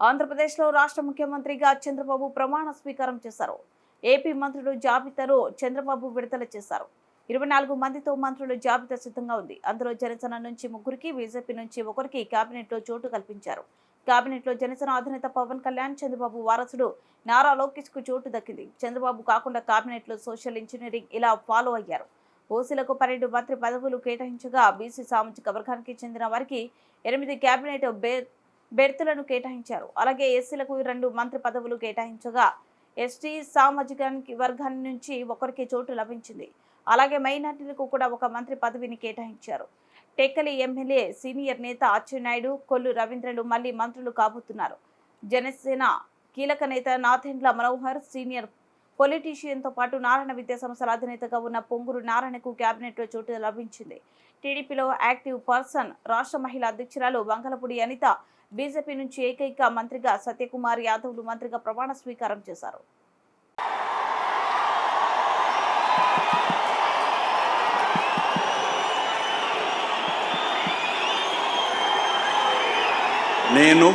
ఆంధ్రప్రదేశ్లో రాష్ట్ర ముఖ్యమంత్రిగా చంద్రబాబు ప్రమాణ స్వీకారం చేశారు. ఏపీ మంత్రులు జాబితాను చంద్రబాబు విడుదల చేశారు. ఇరవై నాలుగు మందితో మంత్రుల జాబితా సిద్ధంగా ఉంది. అందులో జనసేన నుంచి ముగ్గురికి బీజేపీ నుంచి ఒకరికి కేబినెట్లో చోటు కల్పించారు. కేబినెట్లో జనసేన అధినేత పవన్ కళ్యాణ్ చంద్రబాబు వారసుడు నారా లోకేష్కు చోటు దక్కింది. చంద్రబాబు కాకుండా కేబినెట్లో సోషల్ ఇంజనీరింగ్ ఇలా ఫాలో అయ్యారు. ఓసీలకు పన్నెండు మంత్రి పదవులు కేటాయించగా బీసీ సామాజిక వర్గానికి చెందిన వారికి ఎనిమిది కేబినెట్ బే బెర్తులను కేటాయించారు. అలాగే ఎస్సీలకు రెండు మంత్రి పదవులు కేటాయించగా ఎస్టీ సామాజికానికి వర్గాన్ని నుంచి ఒకరికి చోటు లభించింది. అలాగే మైనార్టీలకు కూడా ఒక మంత్రి పదవిని కేటాయించారు. టెక్కలి ఎమ్మెల్యే సీనియర్ నేత అచ్చెన్నాయుడు కొల్లు రవీంద్రలు మళ్ళీ మంత్రులు కాబోతున్నారు. జనసేన కీలక నేత నాథెండ్ల మనోహర్ సీనియర్ పొలిటీషియన్తో పాటు నారాయణ విద్యా సంస్థల అధినేతగా ఉన్న పొంగురు నారాయణకు కేబినెట్లో చోటు లభించింది. టీడీపీలో యాక్టివ్ పర్సన్ రాష్ట్ర మహిళా అధ్యక్షురాలు వంగలపూడి అనిత బీజేపీ నుంచి ఏకైక మంత్రిగా సత్యకుమార్ యాదవ్లు మంత్రిగా ప్రమాణ స్వీకారం చేశారు. నేను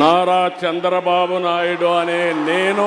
నారా చంద్రబాబు నాయుడు అనే నేను